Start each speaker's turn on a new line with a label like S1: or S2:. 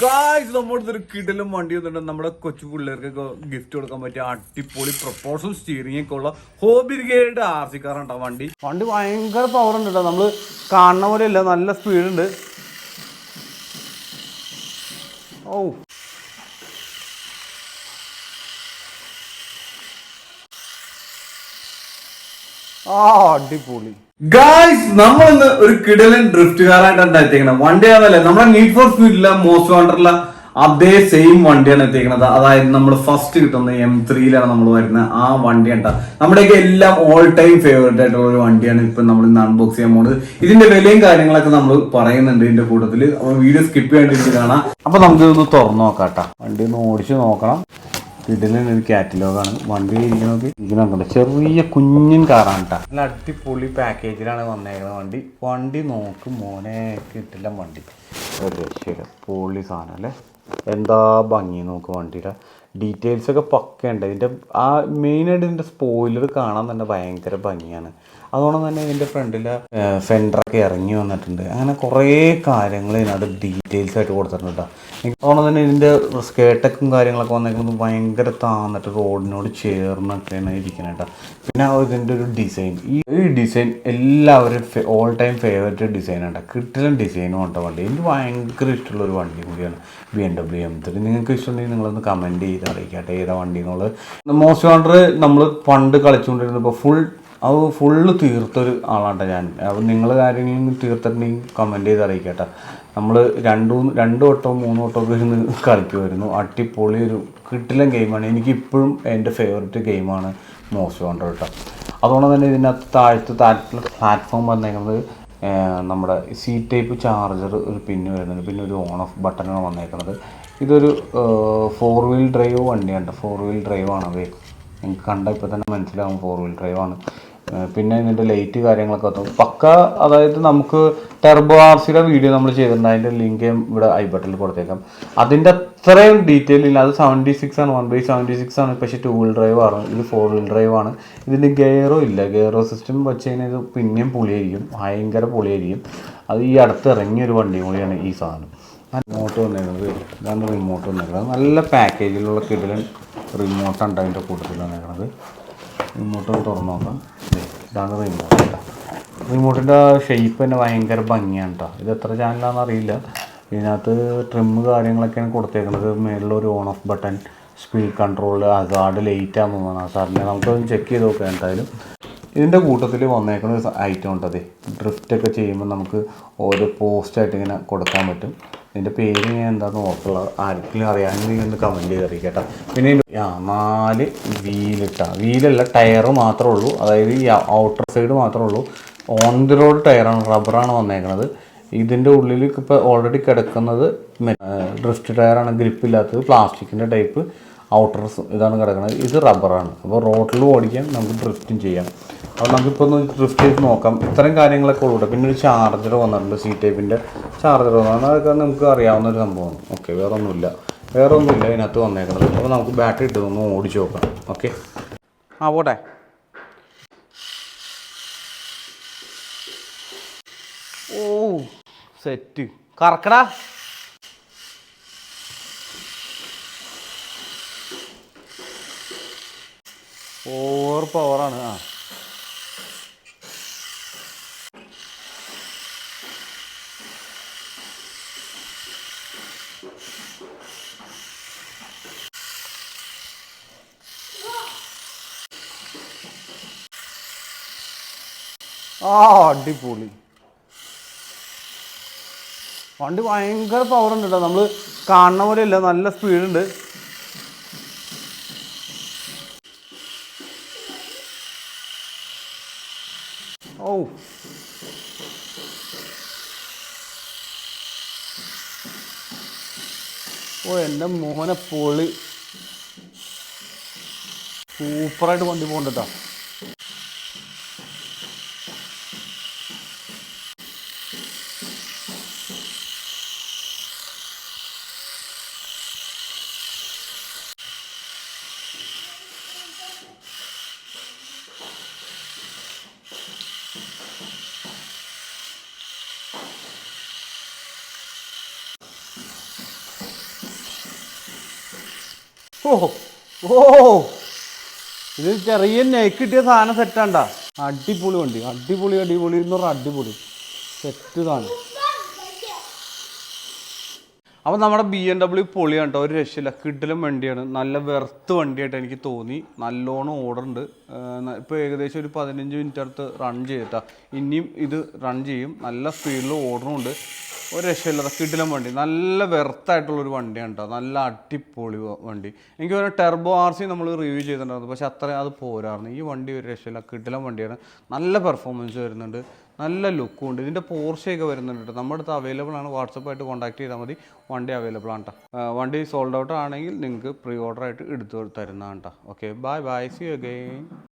S1: Guys നമ്മുടെ ഒരു കിടലും വണ്ടി വന്നിട്ടുണ്ട് നമ്മുടെ കൊച്ചു പിള്ളേർക്ക് ഗിഫ്റ്റ് കൊടുക്കാൻ പറ്റിയ അടിപൊളി പ്രപ്പോസൽ സ്റ്റിയറിംഗ് ഒക്കെ ഉള്ള ഹോബി ഗേഡ് ആർ സി കാറാണ് വണ്ടി. വണ്ടി ഭയങ്കര പവർ ഉണ്ട് കേട്ടോ നമ്മൾ കാണുന്ന പോലെ അല്ല നല്ല സ്പീഡുണ്ട് ഓ ആ അടിപൊളി. ഗായ്സ് നമ്മൾ ഇന്ന് ഒരു കിടലൻ ഡ്രിഫ്റ്റ് കാറായിട്ടാണ് എത്തിക്കണം വണ്ടി ആണല്ലേ നമ്മുടെ നീഡ് ഫോർ സ്പീഡിലെ മോസ്റ്റ് വാണ്ടറിലെ അതേ സെയിം വണ്ടിയാണ് എത്തിക്കുന്നത് അതായത് നമ്മൾ ഫസ്റ്റ് കിട്ടുന്ന എം ത്രീയിലാണ് നമ്മൾ വരുന്നത് ആ വണ്ടി ഉണ്ടാ നമ്മുടെയൊക്കെ എല്ലാം ഓൾ ടൈം ഫേവറേറ്റ് ആയിട്ടുള്ള ഒരു വണ്ടിയാണ് ഇപ്പൊ നമ്മൾ ഇന്ന് അൺബോക്സ് ചെയ്യാൻ പോകുന്നത് ഇതിന്റെ വിലയും കാര്യങ്ങളൊക്കെ നമ്മൾ പറയുന്നുണ്ട് ഇതിന്റെ കൂട്ടത്തിൽ അപ്പോൾ വീഡിയോ സ്കിപ്പ് ചെയ്യേണ്ടി കാണാം. അപ്പൊ നമുക്ക് ഇതൊന്ന് തുറന്നു നോക്കാം കേട്ടോ വണ്ടി ഒന്ന് ഓടിച്ചു നോക്കണം. ഇതിലെ ഒരു കാറ്റലോഗാണ് വണ്ടി ഇരിക്കുന്നത് ഇരിക്കുന്നുണ്ട് ചെറിയ കുഞ്ഞൻ കാറാണ് കേട്ടോ നല്ല അടിപൊളി പാക്കേജിലാണ് വന്നേക്കുന്നത് വണ്ടി. വണ്ടി നോക്ക് മോനെ കിട്ടില്ല വണ്ടി. ഒരു രക്ഷയില്ല. പൊളി സാധനം അല്ലേ? എന്താ ഭംഗി നോക്ക് വണ്ടിയുടെ. ഡീറ്റെയിൽസൊക്കെ പക്കയുണ്ട്. ഇതിന്റെ ആ മെയിനായിട്ട് ഇതിന്റെ സ്പോയിലർ കാണാൻ തന്നെ ഭയങ്കര ഭംഗിയാണ്. അതുകൊണ്ട് തന്നെ ഇതിന്റെ ഫ്രണ്ടിൽ ഫെൻഡറൊക്കെ ഇറങ്ങി വന്നിട്ടുണ്ട്. അങ്ങനെ കുറേ കാര്യങ്ങൾ ഇതിനകത്ത് ഡീറ്റെയിൽസ് ആയിട്ട് കൊടുത്തിട്ടുണ്ട് കേട്ടോ അതുകൊണ്ട് തന്നെ ഇതിന്റെ സ്കേട്ടക്കും കാര്യങ്ങളൊക്കെ വന്നേക്കുന്നത് ഭയങ്കര താന്നിട്ട് റോഡിനോട് ചേർന്നൊക്കെയാണ് ഇരിക്കുന്നത് കേട്ടോ പിന്നെ ഇതിന്റെ ഒരു ഡിസൈൻ ഈ ഡിസൈൻ എല്ലാവരും ഓൾ ടൈം ഫേവറേറ്റ് ഡിസൈൻ ആണ് കിട്ടിലും ഡിസൈനും ഉണ്ട് വണ്ടി. എനിക്ക് ഭയങ്കര ഇഷ്ടമുള്ള ഒരു വണ്ടി കൂടിയാണ് B M W M three നിങ്ങൾക്ക് ഇഷ്ടമുണ്ടെങ്കിൽ നിങ്ങളൊന്ന് കമന്റ് ചെയ്ത് അറിയിക്കട്ടെ. ഏതാ വണ്ടി എന്നുള്ളത്? മോസ്റ്റ് വാണ്ടർ നമ്മൾ പണ്ട് കളിച്ചുകൊണ്ടിരുന്നപ്പോൾ ഫുൾ അത് ഫുള്ള് തീർത്തൊരു ആളാണ് ഞാൻ. അപ്പോൾ നിങ്ങൾ കാര്യങ്ങളും തീർത്തിട്ടുണ്ടെങ്കിൽ കമന്റ് ചെയ്ത് അറിയിക്കട്ടെ. നമ്മൾ രണ്ടു രണ്ട് വട്ടവും മൂന്ന് വട്ടവും ഒക്കെ ഇരുന്ന് കളിക്കുമായിരുന്നു അടിപൊളി ഒരു കിട്ടില്ല ഗെയിമാണ് എനിക്കിപ്പോഴും എന്റെ ഫേവററ്റ് ഗെയിമാണ് മോസ്റ്റ് വാണ്ടർ കേട്ടോ അതുകൊണ്ട് തന്നെ ഇതിനകത്ത് താഴത്ത് താഴത്തുള്ള പ്ലാറ്റ്ഫോം വന്നേക്കുന്നത് നമ്മുടെ സി ടൈപ്പ് ചാർജർ ഒരു പിന്ന് വരുന്നുണ്ട്. പിന്നെ ഒരു ഓൺ ഓഫ് ബട്ടണാണ് വന്നേക്കുന്നത് ഇതൊരു ഫോർ വീൽ ഡ്രൈവ് വണ്ടിയാണ് ഫോർ വീൽ ഡ്രൈവാണ് അത് നിങ്ങൾക്ക് കണ്ട ഇപ്പോൾ തന്നെ മനസ്സിലാവും. ഫോർ വീൽ ഡ്രൈവ് ആണ്. ഏഹ് പിന്നെ ഇതിന്റെ ലൈറ്റ് കാര്യങ്ങളൊക്കെ വന്നു. പക്ക അതായത് നമുക്ക് ടെർബോ ആർ സിയുടെ വീഡിയോ നമ്മൾ ചെയ്തിട്ടുണ്ട്. അതിന്റെ ലിങ്ക് ഇവിടെ ഐ ബട്ടണിൽ കൊടുത്തേക്കാം. അതിന്റെ അത്രയും ഡീറ്റെയിൽ ഇല്ല. അത് സെവന്റി സിക്സ് ആണ്. വൺ ബൈ സെവന്റി സിക്സ് ആണ്. പക്ഷേ ടു വീൽ ഡ്രൈവ് ആണ്. ഇത് ഫോർ വീൽ ഡ്രൈവ് ആണ്. ഇതിന് ഗെയറോ ഇല്ല. ഗെയറോ സിസ്റ്റം വെച്ച് കഴിഞ്ഞാൽ ഇത് പിന്നെയും പൊളിയായിരിക്കും. ഭയങ്കര പൊളിയായിരിക്കും. അത് ഈ അടുത്ത് ഇറങ്ങിയ ഒരു വണ്ടി കൂടിയാണ് ഈ സാധനം. റിമോട്ട് വന്നേക്കുന്നത് ഇതാണ് റിമോട്ട് വന്നേക്കുന്നത് നല്ല പാക്കേജിലുള്ള കിടലൻ റിമോട്ടാണ് അതിന്റെ കൂട്ടത്തിൽ വന്നേക്കുന്നത് റിമോട്ട് തുറന്നു നോക്കാം. ഇതാണ് റിമോട്ട് കേട്ടോ റിമോട്ടിന്റെ ഷേപ്പ് തന്നെ ഭയങ്കര ഭംഗിയാണ് കേട്ടോ ഇത് എത്ര ചാനലാണെന്ന് അറിയില്ല. ഇതിനകത്ത് ട്രിമ്മ് കാര്യങ്ങളൊക്കെയാണ് കൊടുത്തേക്കുന്നത് മേളിലൊരു on off button speed control hazard light ആകുമ്പോൾ അസാർഡിനെ നമുക്കൊന്ന് ചെക്ക് ചെയ്ത് നോക്കാം എന്തായാലും. ഇതിന്റെ കൂട്ടത്തിൽ വന്നേക്കുന്ന ഒരു ഐറ്റം ഉണ്ട്? അതെ ഡ്രിഫ്റ്റൊക്കെ ചെയ്യുമ്പോൾ നമുക്ക് ഓരോ പോസ്റ്റായിട്ട് ഇങ്ങനെ കൊടുക്കാൻ പറ്റും. ഇതിന്റെ പേര് ഞാൻ എന്താണെന്ന് ഓർക്കുള്ള ആർക്കെങ്കിലും അറിയാമെങ്കിൽ ഒന്ന് കമന്റ് ചെയ്ത് അറിയിക്കട്ടെ പിന്നെ ആ നാല് വീലിട്ട. വീലല്ല ടയർ മാത്രമേ ഉള്ളൂ. അതായത് ഈ ഔട്ടർ സൈഡ് മാത്രമേ ഉള്ളൂ. ഓൺ ദി റോഡ് ടയറാണ് റബ്ബറാണ് വന്നേക്കുന്നത് ഇതിന്റെ ഉള്ളിൽ ഇപ്പോൾ ഓൾറെഡി കിടക്കുന്നത് ഡ്രിഫ്റ്റ് ടയറാണ് ഗ്രിപ്പില്ലാത്തത് പ്ലാസ്റ്റിക്കിന്റെ ടൈപ്പ് ഔട്ടർ ഇതാണ് കിടക്കുന്നത് ഇത് റബ്ബറാണ്. അപ്പോൾ റോട്ടിൽ ഓടിക്കാൻ നമുക്ക് ഡ്രിഫ്റ്റും ചെയ്യാം. അപ്പോൾ നമുക്കിപ്പോൾ ഒന്ന് ഡ്രിഫ്റ്റ് ചെയ്ത് നോക്കാം. ഇത്തരം കാര്യങ്ങളൊക്കെ ഉള്ളൂ പിന്നെ ഒരു ചാർജർ വന്നിട്ടുണ്ട് സി ടൈപ്പിന്റെ ചാർജർ വന്നിട്ടുണ്ട്. അതൊക്കെ നമുക്ക് അറിയാവുന്ന ഒരു സംഭവമാണ്. ഓക്കെ വേറെ ഒന്നുമില്ല വേറെ ഒന്നുമില്ല ഇതിനകത്ത് വന്നേക്കുന്നത് അപ്പോൾ നമുക്ക് ബാറ്ററി ഇട്ട് ഒന്ന് ഓടിച്ച് നോക്കാം. ഓക്കെ. ആ പോട്ടെ. ഓ സെറ്റ്. കറക്കടാ. ഓവർ പവറാണ് ആ. ആ അടിപൊളി. വണ്ടി ഭയങ്കര പവർ ഉണ്ട് കേട്ടോ നമ്മൾ കാണുന്ന പോലെയല്ല നല്ല സ്പീഡുണ്ട് ഓ ഓ എന്റെ മോനെ പൊളി. സൂപ്പറായിട്ട് വണ്ടി കേട്ടോ ഓ ഓ. ഇത് ചെറിയ നെക്ക് കിട്ടിയ സാധനം സെറ്റാണ്ടാ അടിപൊളി വണ്ടി. അടിപൊളി അടിപൊളി. എന്ന് പറഞ്ഞാൽ അടിപൊളി. സെറ്റ് സാധനം. അപ്പോൾ നമ്മുടെ ബി എം ഡബ്ല്യു പൊളിയാണ് കേട്ടോ ഒരു രക്ഷയില്ല. കിഡിലും വണ്ടിയാണ്. നല്ല വെർത്ത് വണ്ടിയായിട്ട് എനിക്ക് തോന്നി. നല്ലോണം ഓടുന്നുണ്ട്. ഇപ്പോൾ ഏകദേശം ഒരു പതിനഞ്ച് മിനിറ്റ് അടുത്ത് റൺ ചെയ്തിട്ടാ. ഇനിയും ഇത് റൺ ചെയ്യും. നല്ല സ്പീഡിൽ ഓടുന്നുണ്ട്. ഒരു രക്ഷയില്ലാത്ത കിഡിലും വണ്ടി. നല്ല വെർത്തായിട്ടുള്ളൊരു വണ്ടിയാണ് കേട്ടോ. നല്ല അടിപൊളി വണ്ടി. എനിക്ക് തോന്നുന്നു ടെർബോ ആർ സി നമ്മൾ റിവ്യൂ ചെയ്തിട്ടുണ്ടായിരുന്നു. പക്ഷെ അത്രയും അത് പോരായിരുന്നു. ഈ വണ്ടി ഒരു രക്ഷയില്ല. കിഡിലും വണ്ടിയാണ്. നല്ല പെർഫോമൻസ് വരുന്നുണ്ട്. നല്ല ലുക്കും ഉണ്ട്. ഇതിന്റെ പോർഷയൊക്കെ വരുന്നുണ്ട് കേട്ടോ നമ്മുടെ അടുത്ത് അവൈലബിൾ ആണ്. വാട്സപ്പായിട്ട് കോൺടാക്ട് ചെയ്താൽ മതി. വണ്ടി അവൈലബിൾ ആണ് കേട്ടോ വണ്ടി സോൾഡ് ഔട്ട് ആണെങ്കിൽ നിങ്ങൾക്ക് പ്രീ ഓർഡർ ആയിട്ട് എടുത്തു തരുന്നതാണ് കേട്ടോ okay bye bye see again